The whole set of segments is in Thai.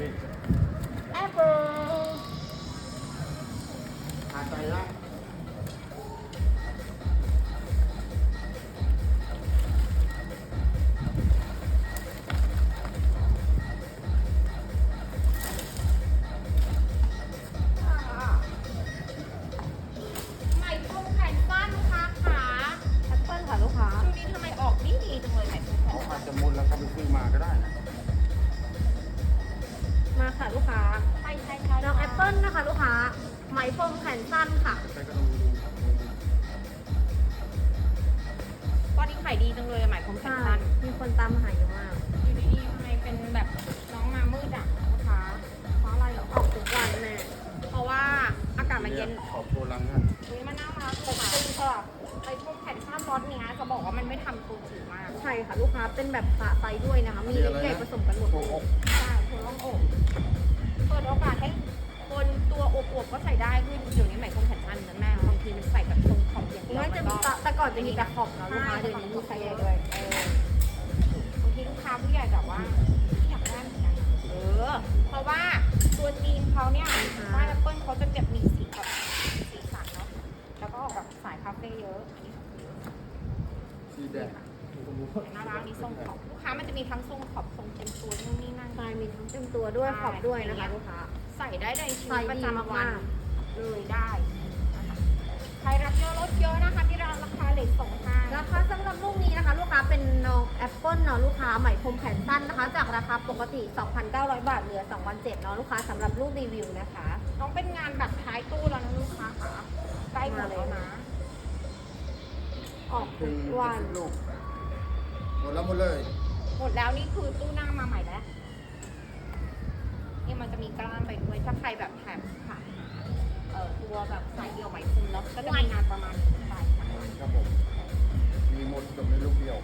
แอปเปิลขาดใจละไข่ต้มไข่ฟ้านลูค้ขาแอปเปิลค่ะลูกค้าช่วนี่ทำไมออกดีดีจังเลยไข่ต้มเขาอาจจะมุนแล้วก็าไปซื้อมาก็ได้นะ มาค่ะลูกค้าใช่ใช่ใช่น้องแอปเปิลนะคะลูกค้าไหมพรมแขนสั้นค่ะใช้ก็ต้องดูครับดูดูตอนนี้ขายดีจังเลยอะหมายความแขนใช่สั้นมีคนตามหาเยอะมากอยู่ดีๆทำไมเป็นแบบน้องมามืดอะลูกค้าเพราะอะไรเหรอออกทุกวันแม่เพราะว่าอากาศมันเย็นขอบโบรังฮะอุ้ยมันน่ารักแต่จริงๆสำหรับไอ้พวกแผ่นผ้าซอสเนี้ยจะบอกว่ามันไม่ทำตัวจิ๋วมาก ใช่ค่ะลูกค้าเป็นแบบขาไซส์ด้วยนะคะ มีเล็กใหญ่ผสมกันหมดโอ้เลโหยใช่ถั่วล่องอกเปิดโอกาสให้คนตัวอวบๆก็ใส่ได้คือเดี๋ยวนี้หมายความแผ่นสั้นนะแม่บางทีมันใส่แบบทรงขอบอย่างเดียวไม่มัจะนมีก็แต่ก่อนจะมีแต่ขอบเนาะลูกค้าเดี๋ยวนี้มีไซส์ใหญ่ด้วยเออบางทีลูกค้าผู้ใหญ่แบบว่าอยากได้เหมือนกันเออ เพราะว่าตัวจีนเขาเนี่ยป้ายแอปเปิลเขาจะเก็บมีสีแบบสีสันเนาะแล้วก็ออกแบบสายคาเฟ่เยอะอันนี้ สีแดงน่ารักนี่ทรงขอบลูกค้ามันจะมีทั้งทรงขอบทรงเต็มตัวนู่นนี่นั่น ใช่มีทั้งเต็มตัวด้วยใช่ ขอบด้วยนะคะลูกค้า ใส่ได้ในชีใส่วิตประดีจำวันมากเลยได้นะคะใครรับเยอะลดเยอะนะคะที่ร้านราคาเหล็กสองห้าราคาสำหรับลูกนี้นะคะ ลูกค้าเป็นน้องแอปเปิลเนาะลูกค้าไหมพรมแขนสั้นนะคะ จากราคาปกติ 2,900 บาทเหลือ2,700เนาะลูกค้าสำหรับลูกรีวิวนะคะ น้องเป็นงานแบบท้ายตู้แล้วนะลูกค้าค่ะใกล้หมดแล้วนะ ออกถึทุงกวัน ลูกหมดแล้วหมดเลย หมดแล้วนี่คือตู้หน้ามาใหม่แล้วนี่มันจะมีกล้ามไปด้วยถ้าใครแบบแถบขาเอ่อตัวแบบสายเดียวไหมพรมเนาะก็จะมีงานประมาณนี้ไปนะคะครับผม มีหมดจบในลูกเดียว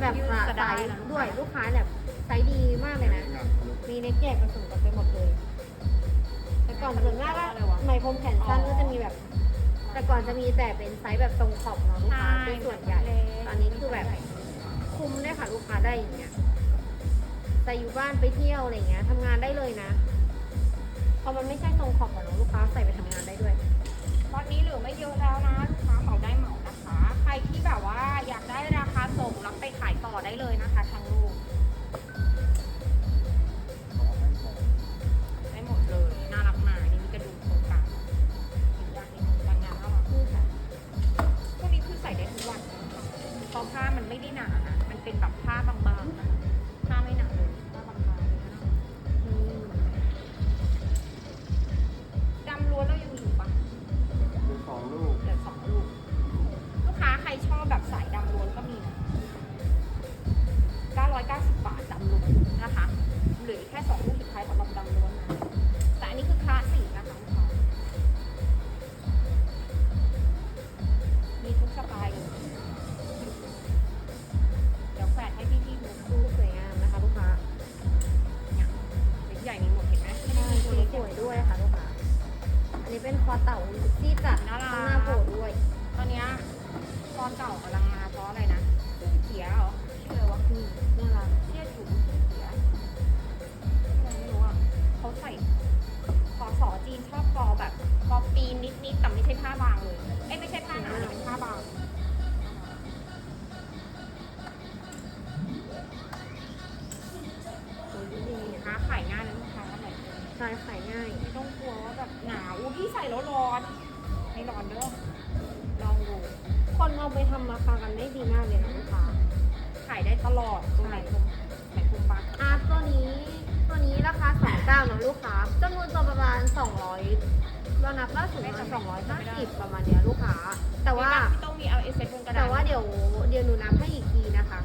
แบบยืดขาจะไซได้ส์นะด้วยลูกค้าแบบไซส์ดีมากเลยนะงานลูกมีเล็กใหญ่ผสมกันไปหมดเลย แต่ก่อนส่วนมากอะไหมพรมแขนสั้นก็จะมีแบบ แต่ก่อนจะมีแต่เป็นไซส์แบบทรงขอบเนาะลูกค้าเป็นส่วนใหญ่ ตอนนี้คือแบบคุ้มด้วยค่ะลูกค้าได้อย่างเงี้ยใส่อยู่บ้านไปเที่ยวอะไรเงี้ยทำงานได้เลยนะเพราะมันไม่ใช่ทรงขอบอะเนาะลูกค้าใส่ไปทำงานได้ด้วยตอนนี้เหลือไม่เยอะแล้วนะ ลูกค้าเหมาได้เหมานะคะ ใครที่แบบว่าอยากได้ราคา ส่งรับไปขายต่อได้เลยนะคะทางลูก แค่สองลูกา29นะลูกค้าจำนวนตัวประมาณ 200เรานับล่าสุดน่าจะ250ประมาณเนี้ยลูกค้า แต่ว่าพี่ต้องมี L S บนกระดาษแต่ว่าเดี๋ยวเดี๋ยวหนูนับให้อีกทีนะคะ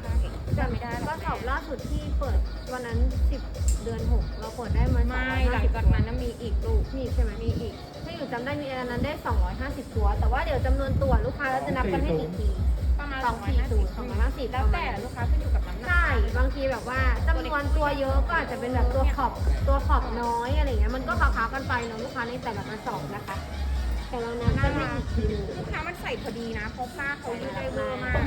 จำไม่ได้หรก็อกสอบล่าสุดที่เปิดวันนั้น 10 เดือน 6 เราเปิดได้มาไม่หลังจากนั้นน่ะมีอีกลูกมีใช่ไหมมีอีกให้อยู่จำได้มีอันนั้นได้ 250 ตัว แต่ว่าเดี๋ยวจำนวนตัวลูกค้าเราจะนับกันให้อีกทีประมาณสองสี่ศูนย์สองร้อยห้าสิบแล้วแต่ลูกค้าขึ้นอยู่กับน้ำหนัก ใช่บางทีแบบว่าจำนวนตัวเยอะก็อาจจะเป็นแบบตัวขอบตัวขอบน้อยอะไรเงี้ยมันก็คล้าๆกันไปเนาะลูกค้าในแต่ละกระสอบนะคะ แต่เรานับกันให้อีกทีหนึง ลูกค้ามันใส่พอดีนะเพราะผ้าเขายืดได้เวอร์มาก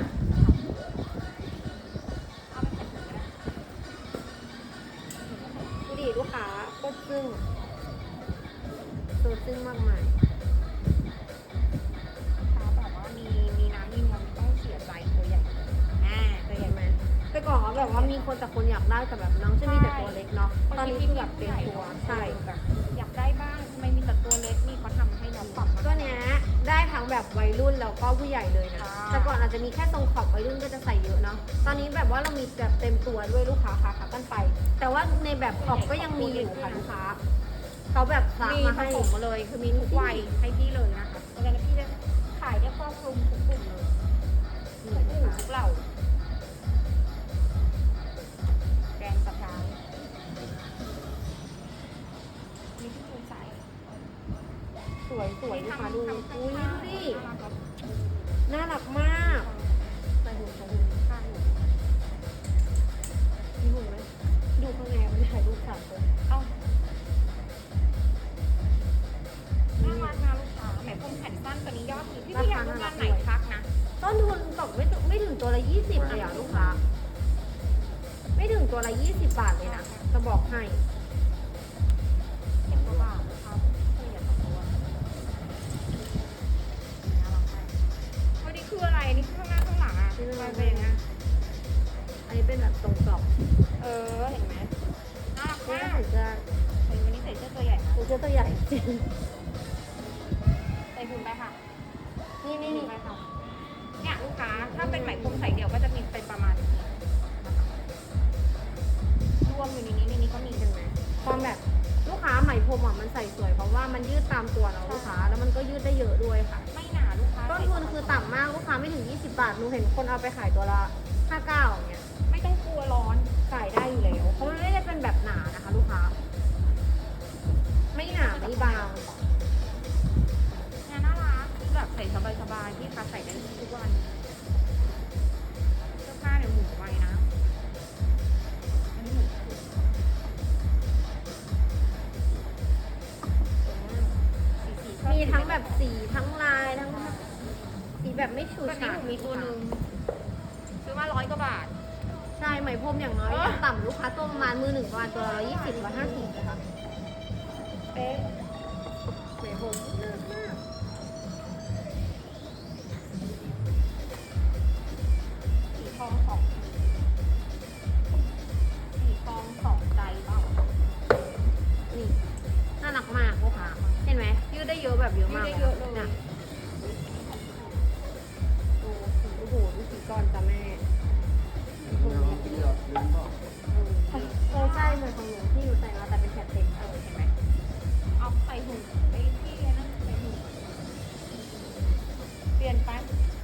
ดูดิลูกค้าโคตรซึ้งตัวซึ้งมากมาย แต่ก่อนเขาแบบว่ามีคนแต่คนอยากได้แต่แบบน้องจะมีแต่ตัวเล็กเนาะตอนนี้คือแบบเป็นตัวใช่แบบอยากได้บ้างทำไมมีแต่ตัวเล็กนี่เขาทำให้น้องปรับมา ตัวเนี้ยได้ทั้งแบบวัยรุ่นแล้วก็ผู้ใหญ่เลยนะค่ะแต่ก่อนอาจจะมีแค่ตรงขอบวัยรุ่นก็จะใส่เยอะเนาะ ตอนนี้แบบว่าเรามีแบบเต็มตัวด้วยลูกค้าค่ะค่ะกันไป แต่ว่าในแบบขอบก็ยังมีอยู่ค่ะลูกค้าเขาแบบคละมีมาผให้ สมมาเลยคือมีทุกวัยให้พี่เลยนะคะเพราะฉะนั้นพี่จะขายได้ครอบคลุมทุกกลุ่มเลยทุกกลุ่มทุกเหล่า มีที่คุณใส่สวยสวยลูกค้าดูทำอุ้ยข้างดูๆดิน่ารักครับน่ารักมากใส่หูใส่หูข้างอยู่มีหูไหมดูข้างในมันถ่ายรูปสามคนเอ้าน่ารักนะลูกค้าแหมพรมแขนสั้นตัวนี้ยอดฮิตพี่พี่อยากรู้งานไหนทักนะ ต้นทุนตกไม่ถึงไม่ถึงตัวละยี่สิบเลยอะลูกค้า ไม่ถึงตัวละยี่สิบบาทเลยนะ จะบอกให้ ใหญ่จริงใส่หุ่นไปค่ะ นี่นี่หุ่นี่นไปค่ะ เนี่ยลูกค้าถ้าเป็นไหมพรมใส่เดี่ยวก็จะมีเป็นประมาณนี้นะคะรวมอยู่ในนี้ในนี้ก็มีเห็นไหมความแบบลูกค้าไหมพรมอะมันใส่สวยเพราะว่ามันยืดตามตัวเนาะลูกค้าแล้วมันก็ยืดได้เยอะด้วยค่ะ ไม่หนาลูกค้าต้นทุนคือต่ำมากลูกค้าไม่ถึง 20 บาทหนูเห็นคนเอาไปขายตัวละ59อย่างเงี้ยไม่ต้องกลัวร้อนขายได้อยู่แล้วเพราะมันไม่ได้เป็นแบบหนานะคะลูกค้า ไม่หนาไม่บางงานน่ารักคือแบบใส่สบายๆที่คะใส่ได้ทุกวันเสื้อผ้าเนี่ยหมุนไวนะอันนี้หมุนถูกสีสีชอบมีทั้งแบบสีทั้งลายทั้งสีแบบไม่ฉูดแบบนี้ฉาหดนูมีตัวหนึ่งซื้อมาร้อยกว่าบาท ใช่ไหมพรมอย่างน้อย เอออย่างต่ำลูกค้าตัวประมาณมือหนึ่งประมาณตัวละยี่สิบร้อยห้าสิบนะคะ เป๊ะไหมพรมน่ารักมากสีทองสองสีทองสองใจเปล่า นี่น่ารักมากลูกค้าเห็นไหมยืดได้เยอะแบบเยอะไม่มากได้เยอะเลยนี่ดูสีโอ้โหดูสีก้อนจ้ะแม่เดี๋ยวพี่อยากลืมบอกเออใช่เหมือนของหนูที่อยู่ใส่มาแต่เป็นแถบเต็มเออเห็นไหมเอาใส่หุ่นไอ้ที่นั่นใส่หุ่นเปลี่ยนไป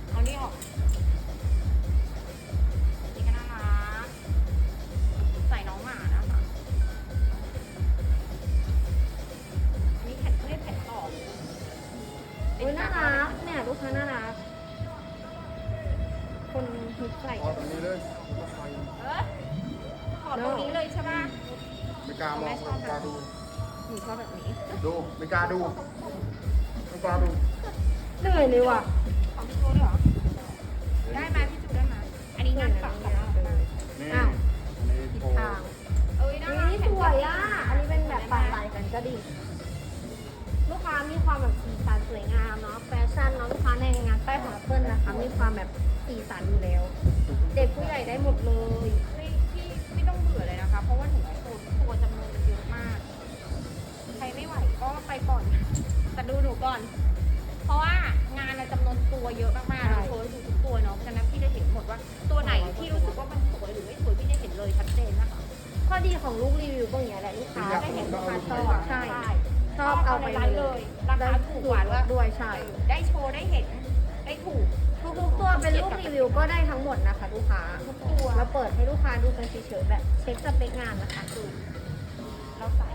เอานี่ออก นี่ก็น่ารักใส่น้องหมานะคะ อันนี้แผ่นเรียกแผ่นต่ออุ้ยน่ารักเนี่ยลูกค้าน่ารัก คนฮิตใส่พอตรงนี้เลยรถไฟเออถอดตรงนี้เลยใช่ป่ะ ไม่กล้ามองไม่กล้าดู หนูชอบแบบนี้ ดูไม่กล้าดูไม่กล้าดูเหนื่อยเลยว่ะ ของพี่จูด้วยเหรอ ได้ไหมพี่จูได้ไหมอันนี้งานปักของเราได้ไหมนี่อ้าวอันนี้ผิดโชว์ทางเอ้ยน่าอัรันกนี้สวยอะ อันนี้เป็นแบบปาดลายกันก็ดี ลูกค้ามีความแบบสีสันสวยงามเนาะ แฟชั่นเนาะลูกค้าในงานใต้ของเปิ้ลนะคะ มีความแบบสีสันอยู่แล้ว เด็กผู้ใหญ่ได้หมดเลย ดูหนูก่อน เพราะว่างานอะจำนวนตัวเยอะมากๆใช่เราโชว์ให้ดูทุกตัวเนาะเพราะฉะนั้นพี่จะเห็นหมดว่าตัวไหนที่รู้สึกว่ามันสวยหรือไม่สวยพี่จะเห็นเลยชัดเจนนะคะข้อดีของลูกรีวิวก็อย่างนี้ยแหละลูกค้าได้เห็นลูกค้าชอบใช่ชอบเอาไปในร้านเลย ราคาถูกกว่าด้วยด้วยใช่ได้โชว์ได้เห็นได้ถูกทุกๆตัวเป็นลูกรีวิวก็ได้ทั้งหมดนะคะลูกค้าทุกตัวเราเปิดให้ลูกค้าดูกันเฉยๆแบบเช็คสเปคงานนะคะคือเราใส่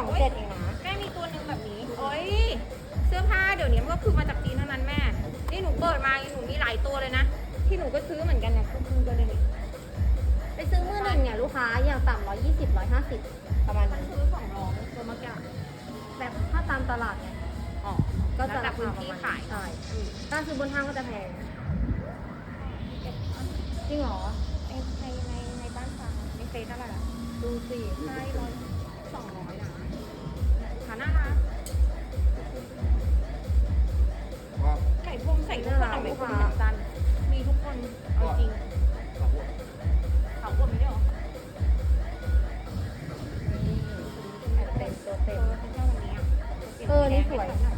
องเจ็ดเองนะแม่มีตัวหนึ่งแบบนี้โอ้ยเสื้อผ้าเดี๋ยวนี้มันก็คือมาจากจีนเท่านั้นแม่ นี่หนูเปิดมาหนูมีหลายตัวเลยนะ ที่หนูก็ซื้อเหมือนกันเนี่ยคือตัวเดียวไปซื้อมือหนึ่งเนี่ยลูกค้าอย่างต่ำร้อยยี่สิบร้อยห้าสิบประมาณนั้นซื้อสองร้อยตัวมะกะแบบถ้าตามตลาดเนี่ยก็จะราคาประมาณขายใช่ถ้าซื้อบนห้างก็จะแพงจริงเหรอในในในบ้านฟ้งในเฟซอะไรล่ะดูสิใช่ร้อยสองร้อยนะ ขาหน้ารักว่าไก่พรมใส่ทุกคนแต่ไม่พรมแขนสั้นมีทุกคนเอาจริงขับรถเขาอ้วนไม่ได้หรอแบบเต็มตัวเอเต็มอฉันชอบวันนี้อะเออนี่สวยอั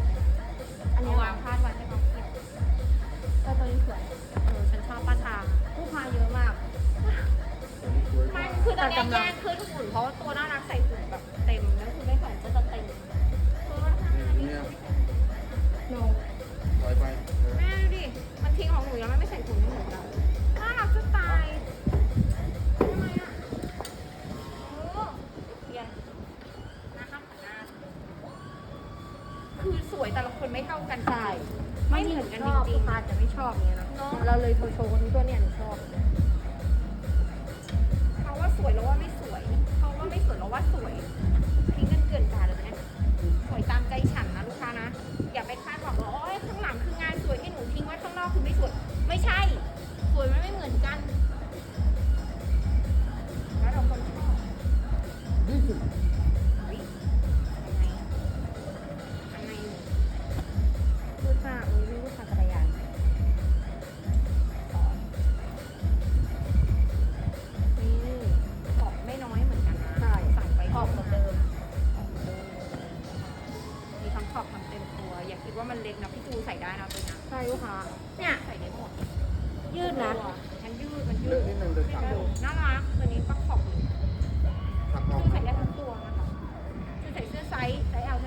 เท่ากันใช่ไม่เหมือนกันจริลูงกค้าจะไม่ชอบเนี้ยนะเราเลยโชว์โชว์คนนี้ตัวเนี่ยหนูชอบเขาว่าสวยแล้วว่าไม่สวยเขาว่าไม่สวยแล้วว่าสวย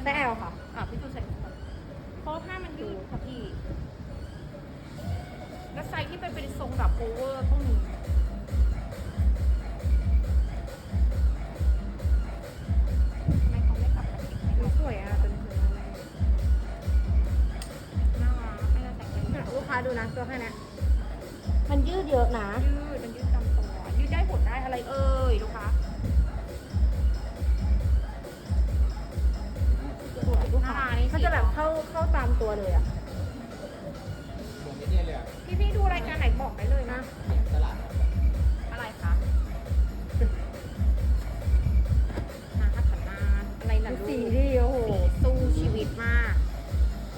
ไซส์ L ใช่ไหมได้แอลค่ะ อะพี่จูใส่ทั้งตัวเพราะว่าผ้ามันยืดค่ะพี่ แล้วไซส์ที่เป็นเป็นทรงแบบโอเวอร์ต้องมี เขาจะแบบเข้าเข้าตามตัวเลยอะ เหมือนไอ้เนี่ยเลยอะพี่พี่ๆดูรายการไหนบอกได้เลยนะเนี่ยตลาดอะอะไรคะนาฮัตนาอะไรล่ะลูกสีดีโอ้โห สู้ชีวิตมาก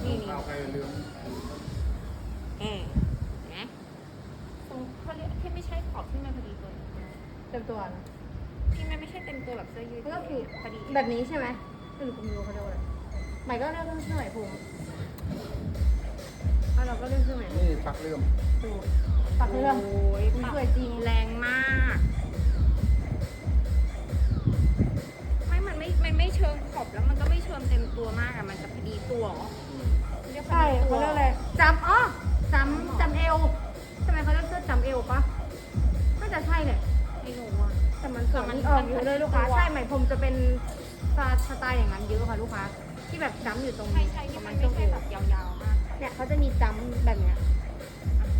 นี่นี่เอาไปเรื่องแอบนะตรงเขาเรียกที่ไม่ใช่ขอบที่มันพอดีตัวเต็มตัวนะ ที่มันไม่ใช่เต็มตัวแบบเสื้อยืดก็คือ พอดีแบบนี้ใช่ไหมหรือคุณรู้เขาเรียกว่าอะไร ใหม่ก็เรียกเครื่องเสื้อไหมพรมอะเราก็เรียกเครื่องไหมนี่ปักเรื่อมดูปักเรื่องโอ้ยอุ๊ยปักสวยจริงแรงมาก ไม่มันไม่มันไม่เชิงขอบแล้วมันก็ไม่เชิงเต็มตัวมากอะมันจะพอดีตัวเหรอเรียกพอใช่ดีตัวเขาเรียกอะไรจำอ๋อจำจำเอวใช่ไหมเขาเรียกเสื้อจำเอวปะน่าจะใช่เนี่ยไม่รู้อะแต่มันสวยแต่มันออกอยู่เลยลูกค้าตัวใช่ไหมผมจะเป็น สไตล์อย่างนั้นเยอะค่ะลูกค้าที่แบบจำอยู่ตรงใช่นี้ใช่ที่ประมัมานณไม่ช่วงใช่เอวแบบยาวๆมากเนี่ยเขาจะมีจำแบบเนี้ย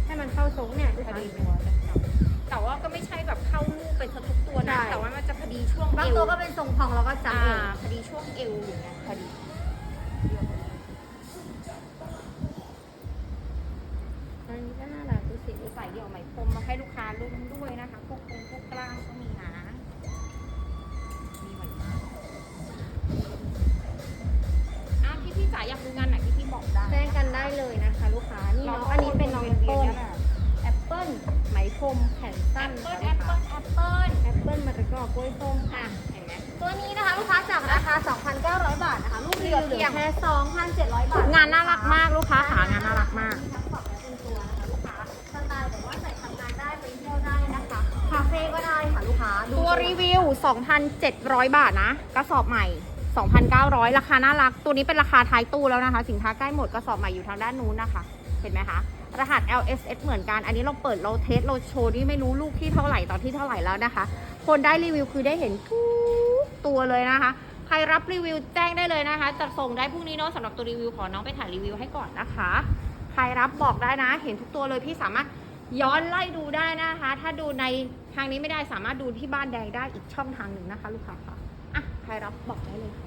ให้มันเข้าทรงเนี่ยลูกพอค้า ดีตัวจับแต่ว่าก็ไม่ใช่แบบเข้าลูกไปทุกตัวนะใช่ แต่ว่ามันจะพอดีช่วงบางเอวตัวก็เป็นทรงพองแล้วก็จำอ่าเอวพอดีช่วงเอวอย่างเงี้ยพอดี อันนี้ก็น่ารักดูสิ ใส่เดี่ยวไหมพรมมาให้ลูกค้ารุ่นด้วยนะคะ พวกคงพวกกล้ามก็มีนะมี แจ้งกันได้เลยนะคะ ลูกค้า นี่เนาะอันนี้เป็นน้องแอปเปิ้ลแอปเปิ้ลไหมพรมแขนแอสั้นปเปิ้ลค่ะแอปเปิ้ลแอปเปิ้ลแอปเปิ้ลมะละกอกล้วยส้มอะค่ะเห็นไหมตัวนี้นะคะลูกค้าจากราคา 2,900 บาทนะคะลูกรีวิวเหลือแค่2,700 บาท งานน่ารักมากลูกค้าขางานน่ารักมากมีทั้งฝักและเป็นตัวนะคะลูกค้าสไตล์แบบว่าใส่ทำงานได้ไปเที่ยวได้นะคะคาเฟ่ก็ได้ค่ะลูกค้าดูตัวรีวิว 2,700 บาทนะกระสอบใหม่ 2,900 ราคาน่ารัก ตัวนี้เป็นราคาท้ายตู้แล้วนะคะ สินค้าใกล้หมดกระสอบใหม่อยู่ทางด้านนู้นนะคะ เห็นไหมคะ รหัส LSS เหมือนกัน อันนี้เราเปิดเราเทสเราโชว์นี่ไม่รู้ลูกที่เท่าไหร่ตอนที่เท่าไหร่แล้วนะคะ คนได้รีวิวคือได้เห็นทุกตัวเลยนะคะ ใครรับรีวิวแจ้งได้เลยนะคะ จะส่งได้พรุ่งนี้เนาะสำหรับตัวรีวิวขอน้องไปถ่ายรีวิวให้ก่อนนะคะ ใครรับบอกได้นะ เห็นทุกตัวเลยพี่สามารถย้อนไล่ดูได้นะคะ ถ้าดูในทางนี้ไม่ได้สามารถดูที่บ้านแดงได้อีกช่องทางหนึ่งนะคะ ลูกค้าค่ะอะใครรับบอกได้เลยค่ะ